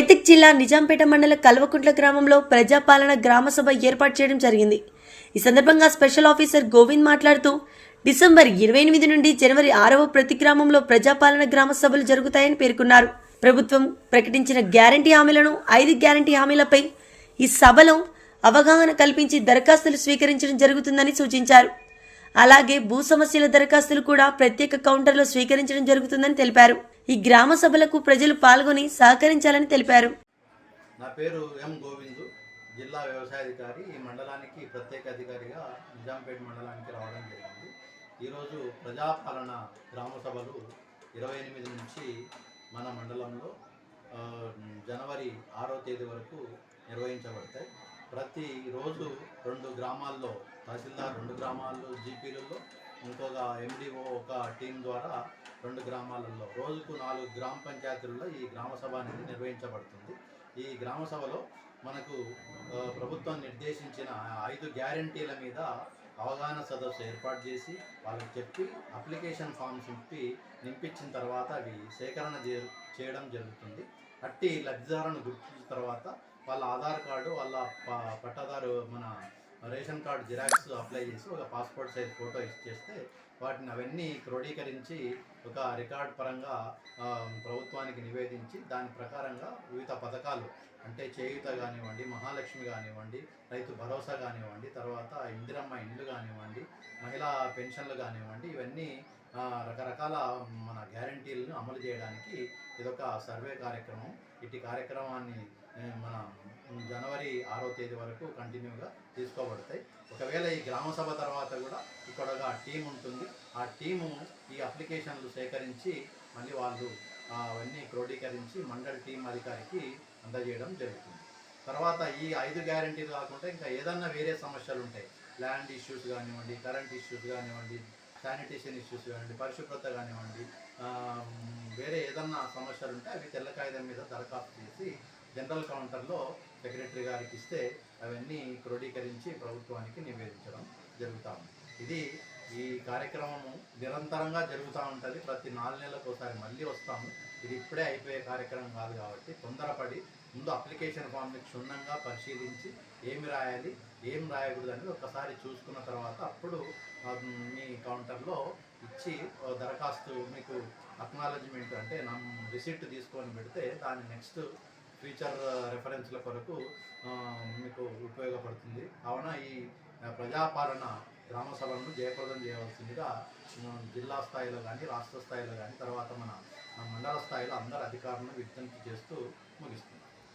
మెదక్ జిల్లా నిజాంపేట మండల కల్వకుంట్ల గ్రామంలో ప్రజాపాలన గ్రామ సభ ఏర్పాటు చేయడం జరిగింది. ఈ సందర్భంగా స్పెషల్ ఆఫీసర్ గోవింద్ మాట్లాడుతూ డిసెంబర్ ఇరవై ఎనిమిది నుండి జనవరి ఆరవ ప్రతి గ్రామంలో ప్రజాపాలన గ్రామ సభలు జరుగుతాయని పేర్కొన్నారు. ప్రభుత్వం ప్రకటించిన గ్యారంటీ హామీలను ఐదు గ్యారంటీ హామీలపై ఈ సభలో అవగాహన కల్పించి దరఖాస్తులు స్వీకరించడం జరుగుతుందని సూచించారు. అలాగే భూ సమస్యల దరఖాస్తులు కూడా ప్రత్యేక కౌంటర్లో స్వీకరించడం జరుగుతుందని తెలిపారు. ఈ గ్రామ సభలకు ప్రజలు పాల్గొని సహకరించాలని తెలిపారు. నా పేరు ఎం గోవిందు. జిల్లా వ్యవసాయాధికారి. ఈ మండలానికి ప్రత్యేక అధికారిగా నిజాంపేట మండలానికి రావడం జరిగింది. ఈరోజు ప్రజాపాలన గ్రామ సభలు ఇరవై ఎనిమిది నుంచి మన మండలంలో జనవరి ఆరో తేదీ వరకు నిర్వహించబడతాయి. ప్రతి రోజు రెండు గ్రామాల్లో తహసీల్దార్ రెండు గ్రామాల్లో జీపీలలో ఇంకొక ఎండిఓ ఒక టీం ద్వారా రెండు గ్రామాలలో. రోజుకు నాలుగు గ్రామ పంచాయతీల్లో ఈ గ్రామ సభ అనేది నిర్వహించబడుతుంది. ఈ గ్రామ సభలో మనకు ప్రభుత్వం నిర్దేశించిన ఐదు గ్యారంటీల మీద అవగాహన సదస్సు ఏర్పాటు చేసి వాళ్ళకి చెప్పి అప్లికేషన్ ఫామ్స్ నింపి నింపించిన తర్వాత అవి సేకరణ చే- చేయడం జరుగుతుంది. అట్టి లబ్ధిదారులను గుర్తించిన తర్వాత వాళ్ళ ఆధార్ కార్డు వాళ్ళ ప- పట్టాదారు మన రేషన్ కార్డు జిరాక్స్ అప్లై చేసి ఒక పాస్పోర్ట్ సైజ్ ఫోటో ఇచ్చేస్తే వాటిని అవన్నీ క్రోడీకరించి ఒక రికార్డ్ పరంగా ప్రభుత్వానికి నివేదించి దాని ప్రకారంగా వివిధ పథకాలు అంటే చేయూత కానివ్వండి మహాలక్ష్మి కానివ్వండి రైతు భరోసా కానివ్వండి తర్వాత ఇందిరమ్మ ఇండ్లు కానివ్వండి మహిళా పెన్షన్లు కానివ్వండి ఇవన్నీ రకరకాల మన గ్యారంటీలను అమలు చేయడానికి ఇదొక సర్వే కార్యక్రమం. ఇటు కార్యక్రమాన్ని మన జనవరి ఆరో తేదీ వరకు కంటిన్యూగా తీసుకోబడతాయి. ఒకవేళ ఈ గ్రామ సభ తర్వాత కూడా ఇక్కడ ఒక టీం ఉంటుంది. ఆ టీము ఈ అప్లికేషన్లు సేకరించి మళ్ళీ వాళ్ళు అవన్నీ క్రోడీకరించి మండల్ టీం అధికారికి అందజేయడం జరుగుతుంది. తర్వాత ఈ ఐదు గ్యారంటీలు కాకుండా ఇంకా ఏదన్నా వేరే సమస్యలు ఉంటాయి. ల్యాండ్ ఇష్యూస్ కానివ్వండి కరెంట్ ఇష్యూస్ కానివ్వండి శానిటేషన్ ఇష్యూస్ కానివ్వండి పరిశుభ్రత కానివ్వండి వేరే ఏదన్నా సమస్యలు ఉంటే అవి తెల్ల కాగితం మీద దరఖాస్తు చేసి జనరల్ కౌంటర్లో సెక్రటరీ గారికి ఇస్తే అవన్నీ క్రోడీకరించి ప్రభుత్వానికి నివేదించడం జరుగుతూ ఉంది. ఇది ఈ కార్యక్రమము నిరంతరంగా జరుగుతూ ఉంటుంది. ప్రతి నాలుగు నెలలకు ఒకసారి మళ్ళీ వస్తాము. ఇది ఇప్పుడే అయిపోయే కార్యక్రమం కాదు కాబట్టి తొందరపడి ముందు అప్లికేషన్ ఫామ్ని క్షుణ్ణంగా పరిశీలించి ఏమి రాయాలి ఏం రాయకూడదు అనేది ఒకసారి చూసుకున్న తర్వాత అప్పుడు మీ కౌంటర్లో ఇచ్చి దరఖాస్తు మీకు అక్నాలజ్మెంట్ అంటే నమ్ రిసిప్ట్ తీసుకొని పెడితే దాన్ని నెక్స్ట్ ఫ్యూచర్ రెఫరెన్స్ల uh, కొరకు మీకు ఉపయోగపడుతుంది. కావున ఈ ప్రజాపాలన గ్రామ సభలను జయప్రదం చేయవలసిందిగా జిల్లా స్థాయిలో కానీ రాష్ట్ర స్థాయిలో కానీ తర్వాత మన మండల స్థాయిలో అందరు అధికారులను విజ్ఞప్తి చేస్తూ ముగిస్తుంది